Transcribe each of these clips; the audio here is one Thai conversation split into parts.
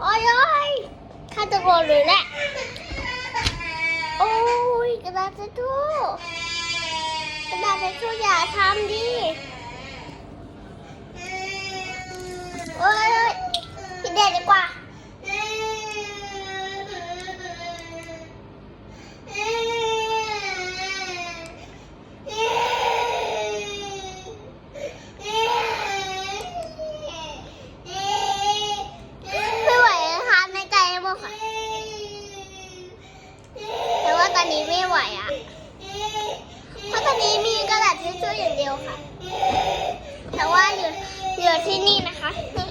โอ้ยโอ้ยข้าจะโกรธเลยแหละ โอ้ยกระดาษทิชชู่กระดาษทิชชู่อย่าทำดิโอ้ยพี่เด็ดดีกว่า ไม่ไหวนะคะในใจบอกค่ะ แต่ว่าตอนนี้ไม่ไหวอะ เพราะตอนนี้มีกระดาษทิชชู่อย่างเดียว ค่ะ แต่ว่าอยู่อยู่ที่นี่นะคะนี่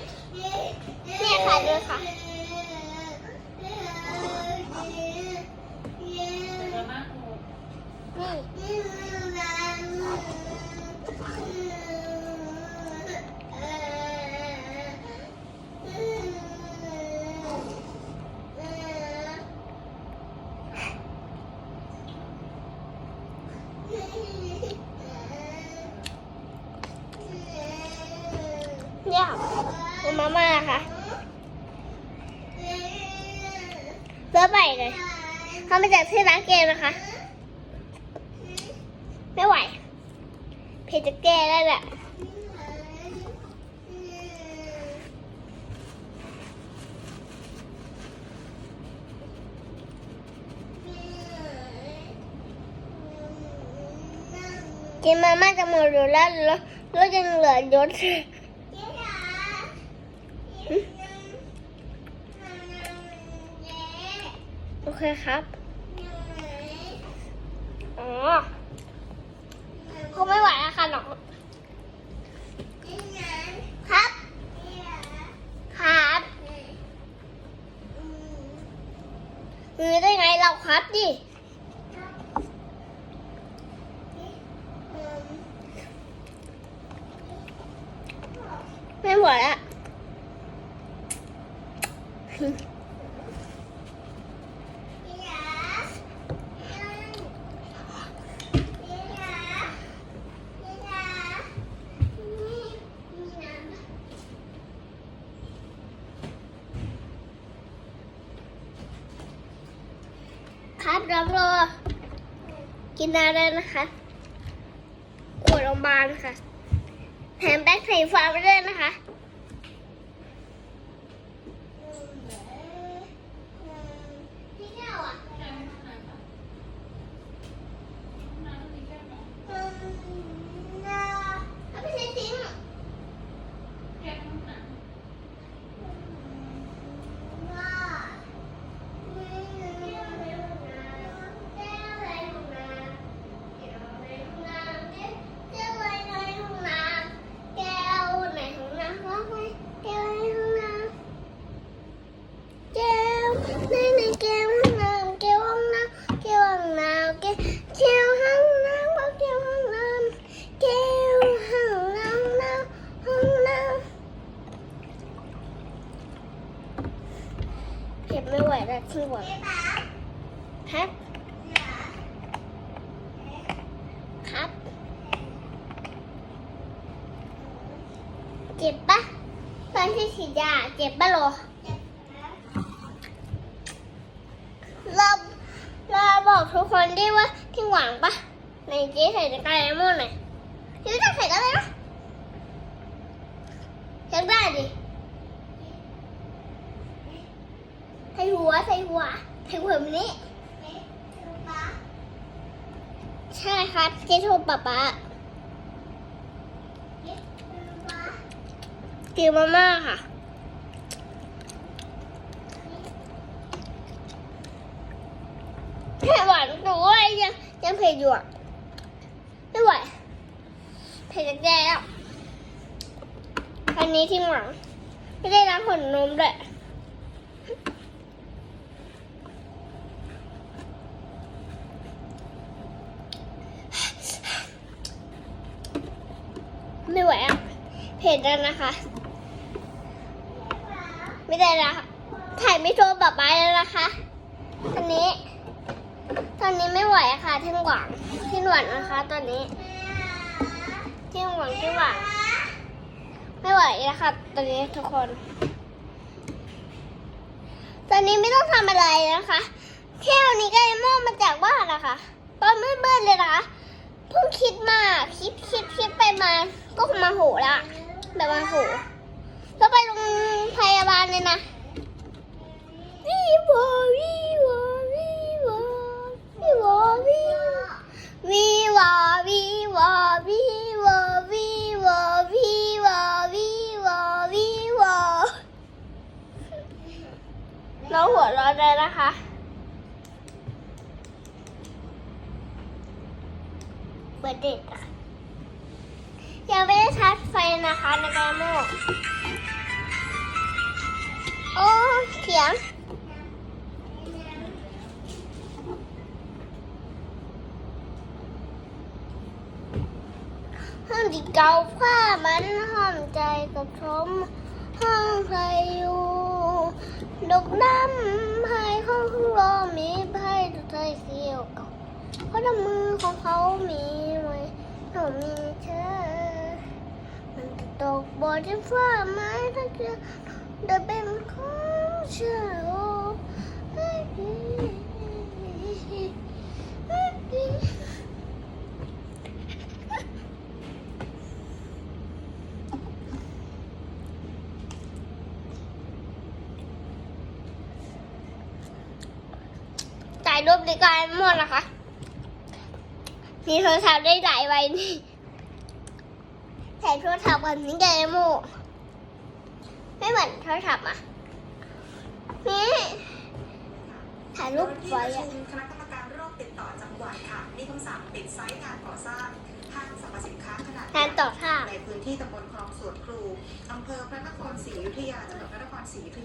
นี่ค่ะดูค่ะ นี่เนี่ยค่ะคุณมาม่าค่ะ เลือไปเลยทำมาจากที่ร้านเกมนะคะ ไม่ไหว เพจจะแก้ได้แหละกินมาม่าจะหมดอยู่แล้วแล้วแล้วยังเหลือยศ เคครับ อ๋อคงไม่ไหวแล้วค่ะหนอครับ ครับมือได้ไงเราครับดิไม่ไหวอะค รับรอ กินอะไรนะคะขวดโรงพยาบาลค่ะแถมแบ็คไฟฟ้าไปด้วยนะคะ พี่แก้วอะอืมน่าเอาไปใช้ทิ้งว่าแก้วอะไรของน้าแก้วอะไรของน้าแก้วอะไรของน้าแก้วอะไรของน้าแก้วไหนของน้าว่าไงแก้วอะไรของน้า แก้ว ในในแก้วห้องน้ำแก้วห้องน้ำแก้วห้องน้ำแก้วแก้วห้องน้ำว่าแก้วห้องน้ำแก้วห้องน้ำน้ำห้องน้ำเก็บไม่ไหวแล้วที่หวังครับครับเจ็บปะตอนที่ฉีดยาเจ็บปะโล เราเรา บอกทุกคนดิว่าที่หวังปะในเจ๊ใส่ในกระไรมั่วหน่อยที่จะใส่กันเลยนะเช็คได้ดิใส่หัวใส่หัวใส่หัวแบบนี้ ใช่ครับเจ๊โทรป๊าป๊ากินมาม่าค่ะ แค่หวานหนูว่ายังยังเผ็ดอยู่อะไม่ไหวเผ็ดจะแย่แล้วอันนี้ที่หวังไม่ได้รับผลนมด้วยไม่ไหวอะเผ็ดแล้วนะคะ ไม่ได้แล้วค่ะถ่ายไม่โทรแบบไปแล้วนะคะ อนนี้ไม่ไหวอะค่ะที่หวังที่หวังนะคะ ตอนนี้ที่หวังที่หวังไม่ไหวแล้วค่ะตอนนี้ทุกคน ตอนนี้ไม่ต้องทำอะไรนะคะแค่ยวนนี้ก็ไอโม่มาจากบ้านนะคะ ตอนมืดๆเลยนะคะเพิ่งคิดมาคิดคิดคิดไปมาก็มาโหละแบบมาโหแล้วไปโรงพยาบาลเลยนะ น้องหัวเร้อนเลยนะคะ เปิดเด็ดอะยังไม่ได้ชาร์จไฟนะคะในการโม่โอ้เถียงห้องที่เกาผ้ามันห้อมใจกับชมห้องใครอยู่ ดอกน้ำให้ห้องข้างรอมีไพ่ตัวใจเสียวเก่าเพราะมือของเขามีไว้เขามีเธอ มันจะตกบอดที่ฟ้าไม้ถ้าเกิดเดินเป็นของเชื่อ ถ่าย รูปดีกว่าหมดนะคะ มีโทรศัพท์ได้หลายใบนี่ถ่ายโทรศัพท์แบบนี้ไงโมไม่เหมือนโทรศัพท์อะ นี่ถ่ายรูปที่ไว้ประอะชุมคณะกรรมการโรคติดต่อจังหวัดค่ะ มีคำสั่งปิดไซต์งานก่อสร้างห้างสรรพสินค้าขนาดใหงาญ่นต่อท่าในพื้นที่ตำบลคลองสวนครูอำเภอพระนครศรีอยุธยาจังหวัดพระนครศรีอยุธยา